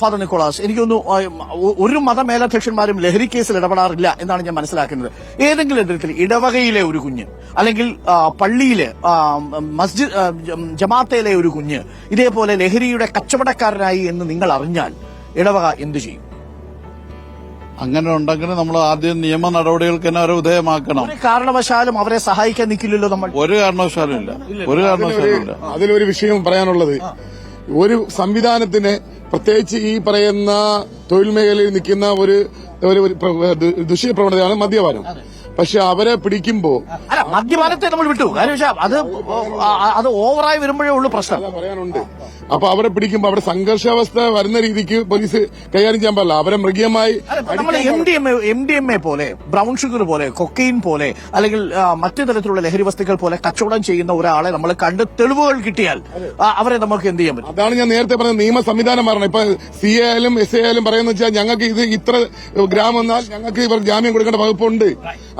Father Nicholas എനിക്കൊന്നു ഒരു മതമേലധ്യക്ഷന്മാരും ലഹരി കേസിൽ ഇടപെടാറില്ല എന്നാണ് ഞാൻ മനസ്സിലാക്കുന്നത്. ഏതെങ്കിലും തരത്തിൽ ഇടവകയിലെ ഒരു കുഞ്ഞ് അല്ലെങ്കിൽ പള്ളിയിലെ മസ്ജിദ് ജമാത്തയിലെ ജമാഅത്തിലെ ഒരു കുഞ്ഞ് ഇതേപോലെ ലഹരിയുടെ കച്ചവടക്കാരനായി എന്ന് നിങ്ങൾ അറിഞ്ഞാൽ ഇടവക എന്തു ചെയ്യും? അങ്ങനെ ഉണ്ടെങ്കിൽ നമ്മൾ ആദ്യം നിയമ നടപടികൾക്ക് തന്നെ അവരെ വിധേയമാക്കണം ഒരു കാരണവശാലും അവരെ സഹായിക്കാൻ നിൽക്കില്ലല്ലോ നമ്മൾ. ഒരു കാരണവശാലും ഇല്ല. ഒരു കാരണവശാലും ഇല്ല. അതിലൊരു വിഷയം പറയാനുള്ളത്. ഒരു സംവിധാനത്തിന് പ്രത്യേകിച്ച് ഈ പറയുന്ന തൊഴിൽ മേഖലയിൽ നിൽക്കുന്ന ഒരു ദുഷ്യ പ്രവണതയാണ് മദ്യപാനം. പക്ഷെ അവരെ പിടിക്കുമ്പോ അല്ല മദ്യപാനത്തെ നമ്മൾ വിട്ടു. കാര്യം വെച്ചാൽ അത് അത് ഓവറായി വരുമ്പോഴേ ഉള്ളൂ പ്രശ്നം. പറയാനുണ്ട്. അപ്പൊ അവരെ പിടിക്കുമ്പോ അവിടെ സംഘർഷാവസ്ഥ വരുന്ന രീതിക്ക് പോലീസ് കൈകാര്യം ചെയ്യാൻ പാടില്ല. അവരെ മൃഗീയമായി M D M A D M A പോലെ ബ്രൗൺ ഷുഗർ പോലെ കൊക്കെയിൻ പോലെ അല്ലെങ്കിൽ മറ്റു തരത്തിലുള്ള ലഹരി വസ്തുക്കൾ പോലെ കച്ചവടം ചെയ്യുന്ന ഒരാളെ നമ്മൾ കണ്ട് തെളിവുകൾ കിട്ടിയാൽ അവരെ നമുക്ക് എന്ത് ചെയ്യാൻ പറ്റും? അതാണ് ഞാൻ നേരത്തെ പറഞ്ഞത്. നിയമ സംവിധാനം മാറണം. ഇപ്പൊ സി എ ആയാലും എസ് എ ആയാലും പറയുന്ന വെച്ചാൽ ഞങ്ങൾക്ക് ഇത് ഇത്ര ഗ്രാം വന്നാൽ ഞങ്ങൾക്ക് ഇവർ ജാമ്യം കൊടുക്കേണ്ട വകുപ്പുണ്ട്.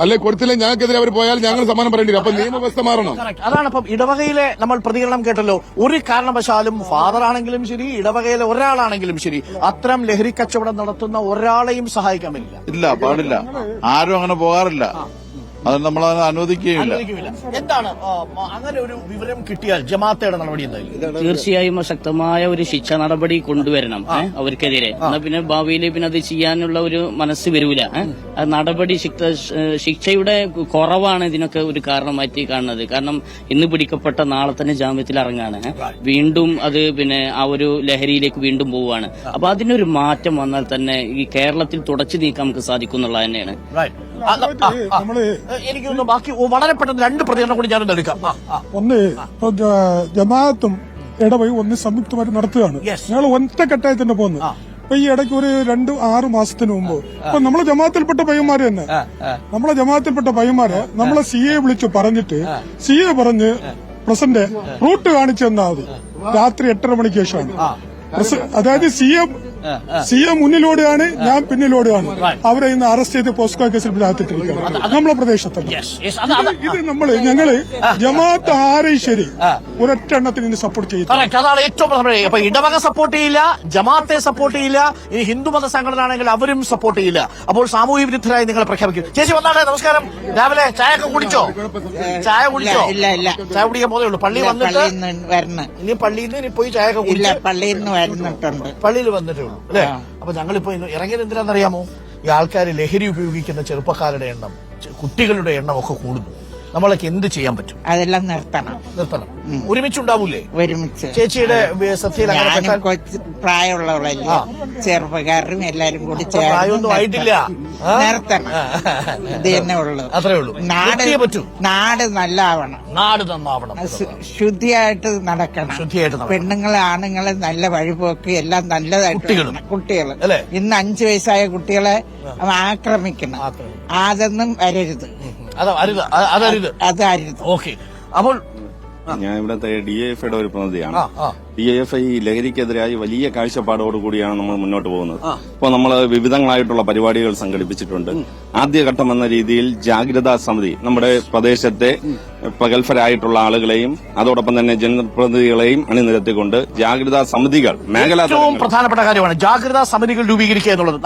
അല്ലെ കൊടുത്തില്ല ഞങ്ങൾക്കെതിരെ അവർ പോയാൽ ഞങ്ങൾ സമ്മാനം പറയേണ്ടി വരും. അപ്പൊ നിയമവ്യവസ്ഥ മാറണം? അതാണ് അപ്പം ഇടവകയിലെ നമ്മൾ പ്രതികരണം കേട്ടല്ലോ. ഒരു കാരണവശാലും ഫാദർ ആണെങ്കിലും ശരി ഇടവകയിലെ ഒരാളാണെങ്കിലും ശരി അത്തരം ലഹരി കച്ചവടം നടത്തുന്ന ഒരാളെയും സഹായിക്കാൻ പറ്റില്ല. ഇല്ല പാടില്ല. ആരും അങ്ങനെ പോകാറില്ല. അത് നമ്മൾ അനുവദിക്കുകയില്ല. അനുവദിക്കുമില്ല. എന്താണ് അങ്ങനെ ഒരു വിവരം കിട്ടിയാൽ ജമാഅത്തയുടെ നടപടി എന്തായാലും തീർച്ചയായും ശക്തമായ ഒരു ശിക്ഷ നടപടി കൊണ്ടുവരണം അവർക്കെതിരെ. എന്നാ പിന്നെ ഭാവിയിൽ പിന്നെ അത് ചെയ്യാനുള്ള ഒരു മനസ്സ് വരൂല ആ നടപടി ശിക്ഷയുടെ കുറവാണ് ഇതിനൊക്കെ ഒരു കാരണമായിട്ട് കാണുന്നത്. കാരണം ഇന്ന് പിടിക്കപ്പെട്ട നാളെ തന്നെ ജാമ്യത്തിൽ ഇറങ്ങാണ് വീണ്ടും അത് പിന്നെ ആ ഒരു ലഹരിയിലേക്ക് വീണ്ടും പോവുകയാണ്. അപ്പൊ അതിനൊരു മാറ്റം വന്നാൽ തന്നെ ഈ കേരളത്തിൽ തുടച്ചു നീക്കാൻ നമുക്ക് സാധിക്കും എന്നുള്ളത് തന്നെയാണ്. Right. എനിക്കൊന്ന് ബാക്കി വളരെ പെട്ടെന്ന് രണ്ട് പ്രതികരണം കൂടി ഞാനൊന്ന് എടുക്കാം. ഒന്ന് ജമാഅത്തും ഇടവഴി ഒന്ന് സംയുക്തമായിട്ട് നടത്തുകയാണ്. ഞങ്ങൾ ഒറ്റ ഒറ്റക്കെട്ടായി തന്നെ പോകുന്നത് അപ്പൊ ഈ ഇടയ്ക്ക് ഒരു രണ്ട് ആറ് മാസത്തിന് മുമ്പ്. അപ്പൊ നമ്മളെ ജമാഅത്തിൽപ്പെട്ട പയ്യന്മാര് തന്നെ. നമ്മളെ ജമാഅത്തിൽപ്പെട്ട പയ്യന്മാരെ നമ്മളെ സി എ വിളിച്ചു പറഞ്ഞിട്ട് സി എ പറഞ്ഞ് പ്രസന്റ് റൂട്ട് കാണിച്ചു തന്നാൽ മതി. രാത്രി എട്ടര മണിക്ക് ശേഷമാണ്. അതായത് സി എം സി എം മുന്നിലൂടെയാണ് ഞാൻ പിന്നിലൂടെയാണ്. അവരെ ഇന്ന് അറസ്റ്റ് ചെയ്ത് പോസ്കോ കേസിൽ അകത്തിട്ടിരിക്കുകയാണ് നമ്മളെ പ്രദേശത്തുണ്ട് ഇത് നമ്മൾ ഞങ്ങൾ ജമാഅത്ത് ആരെയും ശരി ഒരൊറ്റ എണ്ണത്തിന് ഇനി സപ്പോർട്ട് ചെയ്യും. അതാണ് ഏറ്റവും അപ്പൊ ഇടവക സപ്പോർട്ട് ചെയ്യില്ല ജമാഅത്തെ സപ്പോർട്ട് ചെയ്യില്ല ഈ ഹിന്ദു മത സംഘടന ആണെങ്കിൽ അവരും സപ്പോർട്ട് ചെയ്യില്ല. അപ്പോൾ സാമൂഹ്യ വിരുദ്ധരായി നിങ്ങളെ പ്രഖ്യാപിക്കും. ചേച്ചി വന്നാണ് നമസ്കാരം. രാവിലെ ചായ ഒക്കെ കുടിച്ചോ? ചായ കുടിച്ചോ? ഇല്ല, ഇല്ല. ചായ കുടിക്കാൻ പോലെ ഉള്ളൂ. പള്ളി വന്നിട്ട് പള്ളിയിൽ വരണം. ഇനി പള്ളിയിൽ നിന്ന് ഇനി പോയി ചായ ഒക്കെ ഇല്ല കുടിച്ച് പള്ളിയിൽ നിന്ന് വരുന്നിട്ടുണ്ട് പള്ളിയിൽ വന്നിട്ടേ ഉള്ളൂ. അല്ലെ? അപ്പൊ ഞങ്ങളിപ്പോ ഇറങ്ങിയത് എന്തിനാണെന്നറിയാമോ? ഈ ആൾക്കാർ ലഹരി ഉപയോഗിക്കുന്ന ചെറുപ്പക്കാരുടെ എണ്ണം കുട്ടികളുടെ എണ്ണം ഒക്കെ കൂടുന്നു. നമ്മളൊക്കെ എന്ത് ചെയ്യാൻ പറ്റും? അതെല്ലാം നിർത്തണം. നിർത്തണം. ഒരുമിച്ചുണ്ടാവൂലേ? ഒരുമിച്ച്. ചേച്ചിയുടെ ശ്രദ്ധയിൽ അങ്ങനെ ഞാനും പെട്ടാൽ കൊച്ചു പ്രായമുള്ളവളല്ലേ. ചെറുപ്പക്കാരും എല്ലാരും കൂടി പ്രായമൊന്നും ചേർന്ന് ആയിട്ടില്ല. ആ? നിർത്തണം. ഇത് തന്നെ ഉള്ളു. അത്രേ ഉള്ളൂ. നാട് നിർത്തിയേ പറ്റൂ. നാട് നല്ലാവണം. നാട് നന്നാവണം. ശു- ശുദ്ധിയായിട്ട് നടക്കണം. ശുദ്ധിയായിട്ട് നടക്കണം. പെണ്ണുങ്ങളെ ആണുങ്ങളെ നല്ല വഴിപോക്ക് എല്ലാം നല്ലതായിട്ട് കുട്ടികളും. വേണം. കുട്ടികൾ അല്ലേ? ഇന്ന് അഞ്ചു വയസ്സായ കുട്ടികളെ ആക്രമിക്കണം. ആക്രമിക്കണം. അതൊന്നും വരരുത്. അത് അരുത് അത് അതരുത്. അത് അരുത് ഓക്കെ. അപ്പോൾ ഞാൻ ഇവിടുത്തെ ഡി എഫ് ഐയുടെ ഒരു പ്രതിനിധിയാണ്. ഡി എഫ് ഐ ലഹരിക്കെതിരായി വലിയ കാഴ്ചപ്പാടോട് കൂടിയാണ് നമ്മൾ മുന്നോട്ട് പോകുന്നത്. ഇപ്പോൾ നമ്മൾ വിവിധങ്ങളായിട്ടുള്ള പരിപാടികൾ സംഘടിപ്പിച്ചിട്ടുണ്ട്. ആദ്യഘട്ടം എന്ന രീതിയിൽ ജാഗ്രതാ സമിതി നമ്മുടെ പ്രദേശത്തെ പ്രഗത്ഭരായിട്ടുള്ള ആളുകളെയും അതോടൊപ്പം തന്നെ ജനപ്രതിനിധികളെയും അണിനിരത്തിക്കൊണ്ട് ജാഗ്രതാ സമിതികൾ മേഖല ഏറ്റവും പ്രധാനപ്പെട്ട കാര്യമാണ് ജാഗ്രതാ സമിതികൾ രൂപീകരിക്കുക എന്നുള്ളത്.